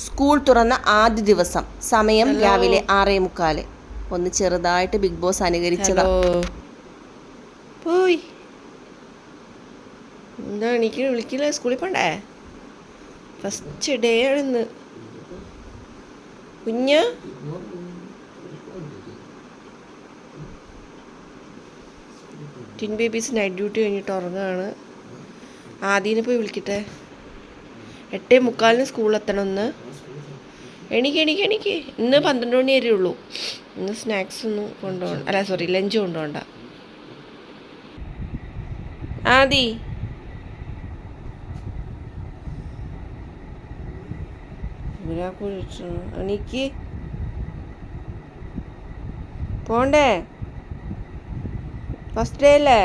School തുറന്ന ആദ്യ ദിവസം. സമയം രാവിലെ ആറേ മുക്കാൽ ഒന്ന് ചെറുതായിട്ട് ബിഗ് ബോസ് അനുകരിച്ചതാ. പോയി. എന്താ എനിക്ക് വിളിക്കില്ല? സ്കൂളിൽ പോണ്ടേ? ഫസ്റ്റ് ഡേ ആണെന്ന്. കുഞ്ഞ്? ടിൻ ബേബീസ് നൈറ്റ് ഡ്യൂട്ടി കഴിഞ്ഞിട്ട് ഉറങ്ങുകയാണ് ആദ്യനെ പോയി വിളിക്കട്ടെ. എട്ടേ മുക്കാലിന് ഒന്ന് എണിക്ക് എണീക്ക് എണീക്ക്. ഇന്ന് പന്ത്രണ്ട് മണി വരെ ഉള്ളൂ. ഇന്ന് സ്നാക്സ് ഒന്നും കൊണ്ടുപോകണ്ട. അല്ല സോറി ലഞ്ച് കൊണ്ടുപോകണ്ട. ആദി. എണീക്ക്. പോണ്ടേ? ഫസ്റ്റ് ഡേ അല്ലേ?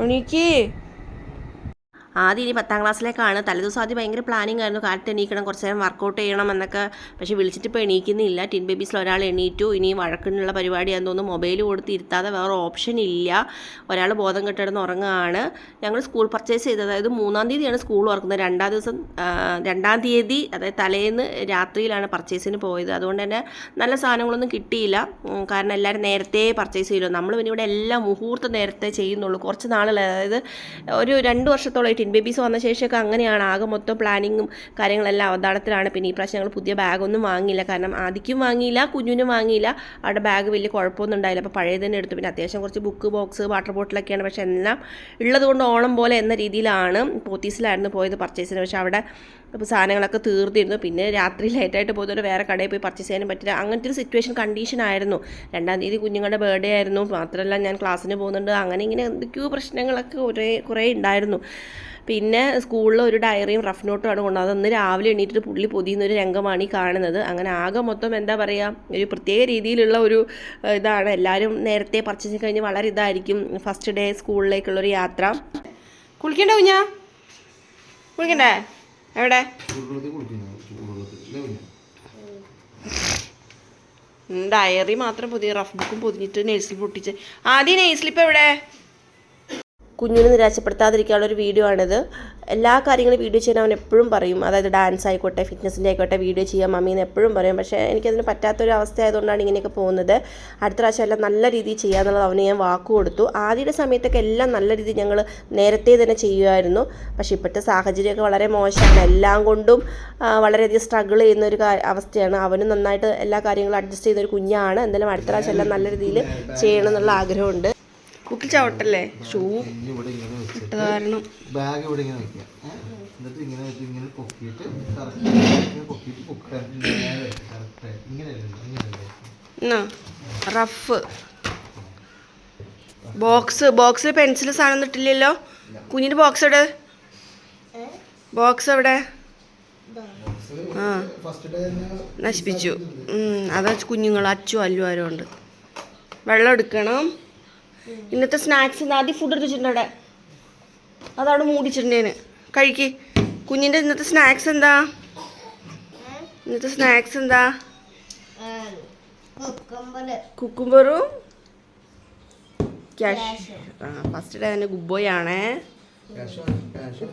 അല്ലേ എണീക്ക് ആദ്യം ഇനി പത്താം ക്ലാസ്സിലേക്കാണ്. തലേദിവസം ആദ്യം ഭയങ്കര പ്ലാനിങ് ആയിരുന്നു. കാറ്റ് എണീക്കണം കുറച്ച് നേരം വർക്കൗട്ട് ചെയ്യണം എന്നൊക്കെ. പക്ഷേ വിളിച്ചിട്ട് ഇപ്പോൾ എണീക്കുന്നില്ല. ടിൻ ബേബീസിൽ ഒരാൾ എണീറ്റു. ഇനി വഴക്കിനുള്ള പരിപാടിയാന്ന് തോന്നുന്നു. മൊബൈൽ കൊടുത്ത് ഇരുത്താതെ വേറെ ഓപ്ഷൻ ഇല്ല. ഒരാൾ ബോധം കെട്ടിടന്ന് ഉറങ്ങുകയാണ്. ഞങ്ങൾ സ്കൂൾ പർച്ചേസ് ചെയ്തത് അതായത് മൂന്നാം തീയതിയാണ് സ്കൂൾ തുറക്കുന്നത് രണ്ടാം ദിവസം രണ്ടാം തീയതി അതായത് തലേന്ന് രാത്രിയിലാണ് പർച്ചേസിന് പോയത്. അതുകൊണ്ട് തന്നെ നല്ല സാധനങ്ങളൊന്നും കിട്ടിയില്ല. കാരണം എല്ലാവരും നേരത്തെ പർച്ചേസ് ചെയ്യുമല്ലോ. നമ്മൾ പിന്നെ ഇവിടെ എല്ലാം മുഹൂർത്തം നേരത്തെ ചെയ്യുന്നുള്ളൂ. കുറച്ച് നാളുകൾ അതായത് ഒരു രണ്ട് വർഷത്തോളം ടിൻ ബേബീസ് വന്ന ശേഷമൊക്കെ അങ്ങനെയാണ്. ആകെ മൊത്തം പ്ലാനിങ്ങും കാര്യങ്ങളെല്ലാം അവതാളത്തിലാണ്. പിന്നെ ഈ പ്രാവശ്യം ഞങ്ങൾ പുതിയ ബാഗൊന്നും വാങ്ങിയില്ല. കാരണം ആദിക്കും വാങ്ങിയില്ല കുഞ്ഞിനും വാങ്ങിയില്ല. അവിടെ ബാഗ് വലിയ കുഴപ്പമൊന്നും ഉണ്ടായില്ല. അപ്പോൾ പഴയത് തന്നെ എടുത്തു. പിന്നെ അത്യാവശ്യം കുറച്ച് ബുക്ക് ബോക്സ് വാട്ടർ ബോട്ടിലൊക്കെയാണ് പക്ഷേ എല്ലാം ഉള്ളതുകൊണ്ട് ഓണം പോലെ എന്ന രീതിയിലാണ്. പോത്തീസിലായിരുന്നു പോയത് പർച്ചേസിന് പക്ഷേ അവിടെ ഇപ്പോൾ സാധനങ്ങളൊക്കെ തീർത്തിരുന്നു പിന്നെ രാത്രി ലേറ്റായിട്ട് പോകുന്നവർ വേറെ കടയിൽ പോയി പർച്ചേസ് ചെയ്യാനും പറ്റില്ല. അങ്ങനത്തെ ഒരു സിറ്റുവേഷൻ കണ്ടീഷൻ ആയിരുന്നു. രണ്ടാം തീയതി കുഞ്ഞുങ്ങളുടെ ബർത്ത്ഡേ ആയിരുന്നു. മാത്രമല്ല ഞാൻ ക്ലാസ്സിന് പോകുന്നുണ്ട്. അങ്ങനെ ഇങ്ങനെ എന്തൊക്കെയോ പ്രശ്നങ്ങളൊക്കെ ഒരേ കുറേ ഉണ്ടായിരുന്നു. പിന്നെ സ്കൂളിൽ ഒരു ഡയറിയും റഫ് നോട്ടും ആണ് കൊണ്ടുവന്നത്. അതൊന്ന് രാവിലെ എണീറ്റിട്ട് പുള്ളി പൊതിയുന്ന ഒരു രംഗമാണ് ഈ കാണുന്നത്. അങ്ങനെ ആകെ മൊത്തം എന്താ പറയുക ഒരു പ്രത്യേക രീതിയിലുള്ള ഒരു ഇതാണ്. എല്ലാവരും നേരത്തെ പർച്ചേസ് കഴിഞ്ഞ് വളരെ ഇതായിരിക്കും. ഫസ്റ്റ് ഡേ സ്കൂളിലേക്കുള്ളൊരു യാത്ര. കുളിക്കണ്ട കുഞ്ഞാ? കുളിക്കണ്ടേ? എവിടെ? ഡയറി മാത്രം പുതിയ റഫ് ബുക്കും പൊതിഞ്ഞിട്ട് നെയ്സിൽ പൊട്ടിച്ച്. ആദ്യം നെയ്സിലിപ്പോൾ എവിടെ? കുഞ്ഞിനെ നിരാശപ്പെടുത്താതിരിക്കാനുള്ള ഒരു വീഡിയോ ആണിത്. എല്ലാ കാര്യങ്ങളും വീഡിയോ ചെയ്യാൻ അവൻ എപ്പോഴും പറയും. അതായത് ഡാൻസ് ആയിക്കോട്ടെ ഫിറ്റ്നസിന്റെ ആയിക്കോട്ടെ വീഡിയോ ചെയ്യാം മമ്മി എന്ന് എപ്പോഴും പറയും. പക്ഷേ എനിക്കതിന് പറ്റാത്തൊരു അവസ്ഥ ആയതുകൊണ്ടാണ് ഇങ്ങനെയൊക്കെ പോകുന്നത്. അടുത്ത പ്രാവശ്യം എല്ലാം നല്ല രീതിയിൽ ചെയ്യാമെന്നുള്ളത് അവന് ഞാൻ വാക്ക് കൊടുത്തു. ആദ്യയുടെ സമയത്തൊക്കെ എല്ലാം നല്ല രീതിയിൽ ഞങ്ങൾ നേരത്തെ തന്നെ ചെയ്യുമായിരുന്നു. പക്ഷേ ഇപ്പോഴത്തെ സാഹചര്യമൊക്കെ വളരെ മോശമാണ്. എല്ലാം കൊണ്ടും വളരെയധികം സ്ട്രഗിൾ ചെയ്യുന്ന ഒരു അവസ്ഥയാണ്. അവനും നന്നായിട്ട് എല്ലാ കാര്യങ്ങളും അഡ്ജസ്റ്റ് ചെയ്യുന്ന ഒരു കുഞ്ഞാണ്. എന്തായാലും അടുത്ത പ്രാവശ്യം എല്ലാം നല്ല രീതിയിൽ ചെയ്യണം എന്നുള്ള ആഗ്രഹമുണ്ട്. കുക്കി ചവിട്ടല്ലേ? ഷൂ ഇങ്ങനെ കാരണം ബാഗ് ഇവിടെ ഇങ്ങനെ വെക്കുക. എന്നിട്ട് ഇങ്ങനെ വെച്ച് ഇങ്ങനെ പൊക്കിയിട്ട് കറക്റ്റ് ഇങ്ങനെ പൊക്കിയിട്ട് കറക്റ്റ് എന്നാ? റഫ് ബോക്സ് ബോക്സിൽ പെൻസിൽ സാധനം ഇട്ടില്ലല്ലോ കുഞ്ഞിന്റെ ബോക്സ് എവിടെ? ബോക്സ് എവിടെ? ആ. നശിപ്പിച്ചു. അതാ കുഞ്ഞുങ്ങൾ അച്ചു അല്ലു ആരും ഉണ്ട്. വെള്ളം എടുക്കണം. ഇന്നത്തെ സ്നാക്സ് ആദ്യം ഫുഡ് എടുത്ത് വെച്ചിട്ടുണ്ട് അവിടെ. അതവിടെ മൂടിച്ചിട്ടുണ്ടേന് കഴിക്ക്. കുഞ്ഞിന്റെ ഇന്നത്തെ സ്നാക്സ് എന്താ? ഇന്നത്തെ സ്നാക്സ് എന്താ? കുക്കുംബറും ക്യാഷ്. ഫസ്റ്റ് ഡേ തന്നെ ഗുഡ് ബോയ് ആണേ.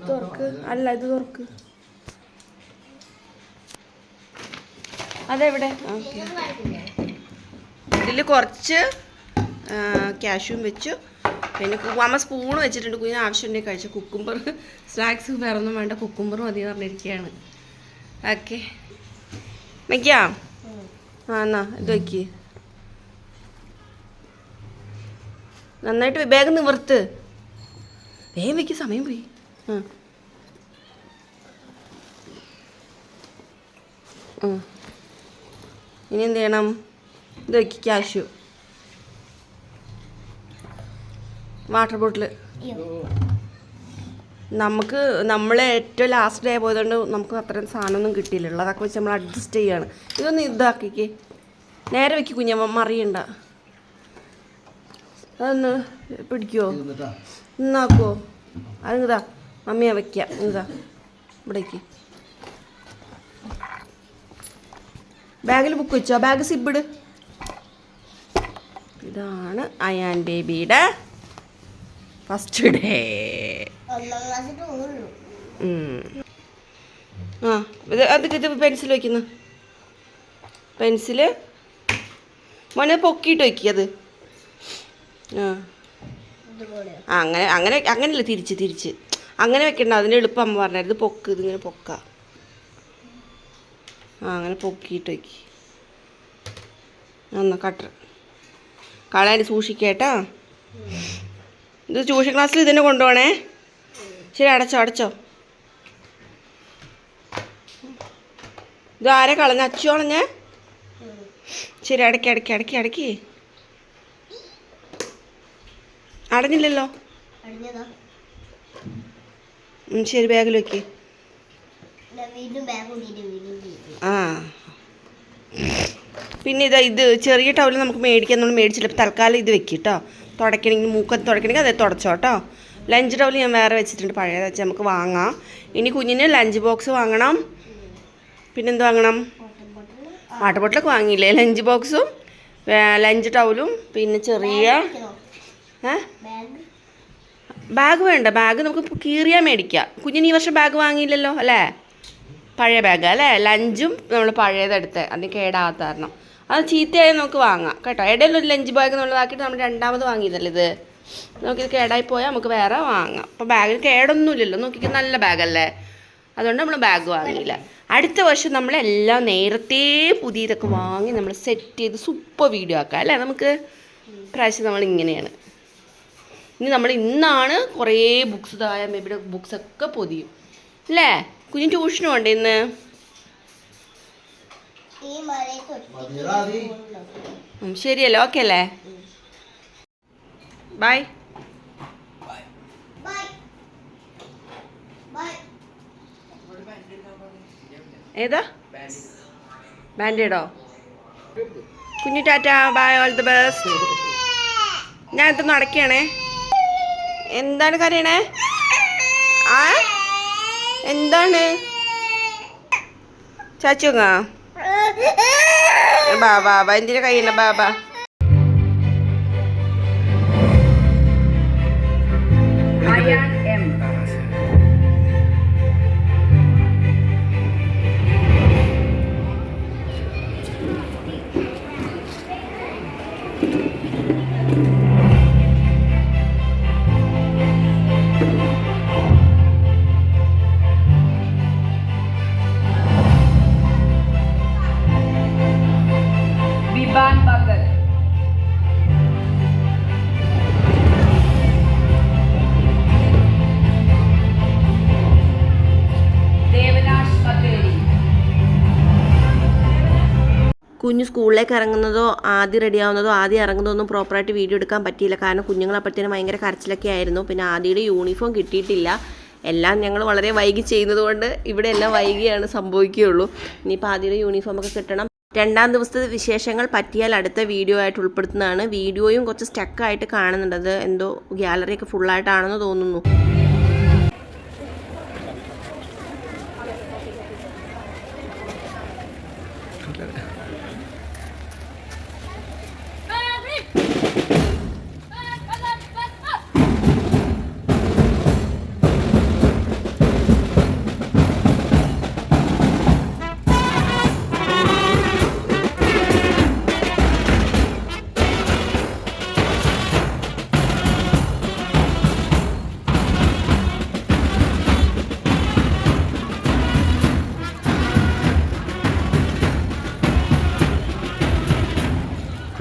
തുറക്ക്. അല്ല ഇത് തുറക്ക്. അതെവിടെ? ഇതിൽ കുറച്ച് ക്യാഷും വെച്ചു. പിന്നെ അമ്മ സ്പൂൺ വെച്ചിട്ടുണ്ട്. കുഞ്ഞിന് ആവശ്യമുണ്ടെങ്കിൽ കഴിച്ചു. കുക്കുംബർ സ്നാക്സ് വേറെ ഒന്നും വേണ്ട. കുക്കുംബർ മതി പറഞ്ഞിരിക്കുകയാണ്. ഓക്കെ വയ്ക്കാ ആ എന്നാ ഇത് വയ്ക്ക് നന്നായിട്ട് വേഗം നിവർത്ത്. വേഗം വയ്ക്ക് സമയം പോയി. ആ. ഇനി എന്ത് ചെയ്യണം? ഇത് വയ്ക്ക് ക്യാഷു വാട്ടർ ബോട്ടിൽ നമുക്ക് നമ്മൾ ഏറ്റവും ലാസ്റ്റ് ഡേ പോയതുകൊണ്ട് നമുക്ക് അത്രയും സാധനമൊന്നും കിട്ടിയില്ല അതൊക്കെ വെച്ച് നമ്മൾ അഡ്ജസ്റ്റ് ചെയ്യാണ്. ഇതൊന്ന് ഇതാക്കിക്ക്. നേരെ വെക്കി കുഞ്ഞമ്മ മറിയണ്ട. അതൊന്ന് പിടിക്കുമോ എന്നിട്ടാ ഇന്നാക്കുമോ അതിതാ മമ്മിയാ വെക്കാം. ഇതാ. ഇവിടേക്ക്. ബാഗിൽ ബുക്ക് വെച്ചോ? ബാഗ് സിബിട്. ഇതാണ് അയാൻ ബേബിയുടെ ഫസ്റ്റ് ഡേ ആ ഇത് അത് ഇത് പെൻസിൽ വയ്ക്കുന്നു പെൻസിൽ മോനെ പൊക്കിയിട്ട് വയ്ക്കുക അത്. ആ. ആ, അങ്ങനെ അങ്ങനെ അങ്ങനെയല്ല തിരിച്ച് തിരിച്ച്. അങ്ങനെ വെക്കണ്ട അതിന് എളുപ്പം അമ്മ പറഞ്ഞായിരുന്നു. ഇത് പൊക്ക് ഇതിങ്ങനെ പൊക്ക. ആ അങ്ങനെ പൊക്കിയിട്ട് വയ്ക്കി എന്നാ കട്ടർ കളയാൻ സൂക്ഷിക്കേട്ടാ ഇത് ട്യൂഷൻ ക്ലാസ്സിൽ ഇതിനെ കൊണ്ടുപോകണേ ശരി അടച്ചോ അടച്ചോ. ഇത് ആരെ കളഞ്ഞ? അച്ചു കളഞ്ഞേ? ശരി അടക്കി അടക്കി അടക്കി അടക്കി. അടഞ്ഞില്ലല്ലോ? ശരി ബാഗിൽ വെക്ക്. ആ. പിന്നെ ഇതാ ഇത് ചെറിയ ടൗൽ നമുക്ക് മേടിക്കാൻ നമ്മൾ മേടിച്ചില്ല. തൽക്കാലം ഇത് വെക്ക് കേട്ടോ തുടയ്ക്കണമെങ്കിൽ മൂക്കത്ത് തുടയ്ക്കണമെങ്കിൽ അതേ തുടച്ചോ കേട്ടോ ലഞ്ച് ടവൽ ഞാൻ വേറെ വെച്ചിട്ടുണ്ട് പഴയത് വെച്ച് നമുക്ക് വാങ്ങാം. ഇനി കുഞ്ഞിന് ലഞ്ച് ബോക്സ് വാങ്ങണം. പിന്നെന്ത് വാങ്ങണം? വാട്ടർ ബോട്ടിലൊക്കെ വാങ്ങിയില്ലേ? ലഞ്ച് ബോക്സും ലഞ്ച് ടവലും പിന്നെ ചെറിയ ബാഗ് വേണ്ട. ബാഗ് നമുക്ക് കീറിയാൽ മേടിക്കാം. കുഞ്ഞിന് ഈ വർഷം ബാഗ് വാങ്ങിയില്ലല്ലോ അല്ലേ? പഴയ ബാഗ് അല്ലേ? ലഞ്ചും നമ്മൾ പഴയതെടുത്ത് അതിന് കേടാകാത്ത കാരണം. അത് ചീത്തയായി നമുക്ക് വാങ്ങാം. കേട്ടോ? ഇടയിൽ ഒരു ലഞ്ച് ബാഗ് എന്നുള്ളതാക്കിയിട്ട് നമ്മൾ രണ്ടാമത് വാങ്ങിയതല്ലേ ഇത്? നമുക്കിത് കേടായി പോയാൽ നമുക്ക് വേറെ വാങ്ങാം. അപ്പോൾ ബാഗിൽ കേടൊന്നുമില്ലല്ലോ. നോക്കിക്ക് നല്ല ബാഗല്ലേ അതുകൊണ്ട് നമ്മൾ ബാഗ് വാങ്ങിയില്ല. അടുത്ത വർഷം നമ്മളെല്ലാം നേരത്തെ പുതിയതൊക്കെ വാങ്ങി നമ്മൾ സെറ്റ് ചെയ്ത് സൂപ്പർ വീഡിയോ ആക്കാം. അല്ലേ? നമുക്ക് പ്രാവശ്യം നമ്മൾ ഇങ്ങനെയാണ്. ഇനി നമ്മൾ ഇന്നാണ് കുറേ ബുക്സ് തായ ബേബിയുടെ ബുക്സൊക്കെ പൊതിയും. അല്ലേ? കുഞ്ഞു ട്യൂഷനും ഉണ്ട് ഇന്ന്? ശരിയല്ലേ? ഓക്കെ അല്ലേ? ബൈ ഏതാ? ബാൻഡേഡോ കുഞ്ഞു tata bye all the best ഞാൻ ഇത് നടക്കുകയാണേ. എന്താണ് കരയണേ? ആ? എന്താണ്? ചാച്ചുങ്ങ ബാ ബാ ബാ എന്തിനാ കയ്യണ ബാ ബാ വിഭാൻ ഭഗത് കുഞ്ഞ് സ്കൂളിലേക്ക് ഇറങ്ങുന്നതോ ആദ്യം റെഡിയാവുന്നതോ ആദ്യം ഇറങ്ങുന്നതോ ഒന്നും പ്രോപ്പറായിട്ട് വീഡിയോ എടുക്കാൻ പറ്റിയില്ല. കാരണം കുഞ്ഞുങ്ങൾ അപ്പോഴത്തേനും ഭയങ്കര കരച്ചിലൊക്കെ ആയിരുന്നു. പിന്നെ ആദ്യയുടെ യൂണിഫോം കിട്ടിയിട്ടില്ല. എല്ലാം ഞങ്ങൾ വളരെ വൈകി ചെയ്യുന്നത് കൊണ്ട് ഇവിടെ എല്ലാം വൈകിയാണ് സംഭവിക്കുകയുള്ളൂ. ഇനിയിപ്പോൾ ആദ്യയുടെ യൂണിഫോമൊക്കെ കിട്ടണം. രണ്ടാം ദിവസത്തെ വിശേഷങ്ങൾ പറ്റിയാൽ അടുത്ത വീഡിയോ ആയിട്ട് ഉൾപ്പെടുത്തുന്നതാണ്. വീഡിയോയും കുറച്ച് സ്റ്റക്കായിട്ട് കാണുന്നുണ്ട്. അത് എന്തോ ഗ്യാലറിയൊക്കെ ഫുള്ളായിട്ടാണെന്ന് തോന്നുന്നു.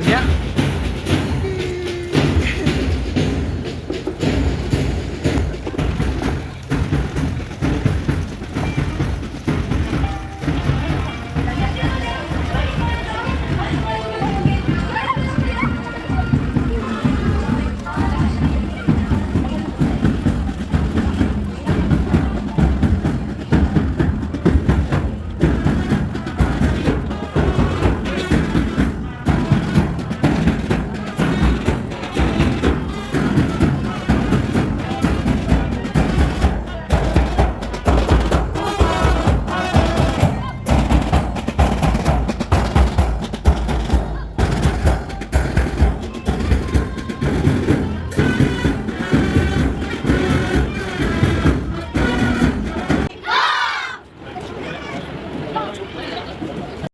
Ja.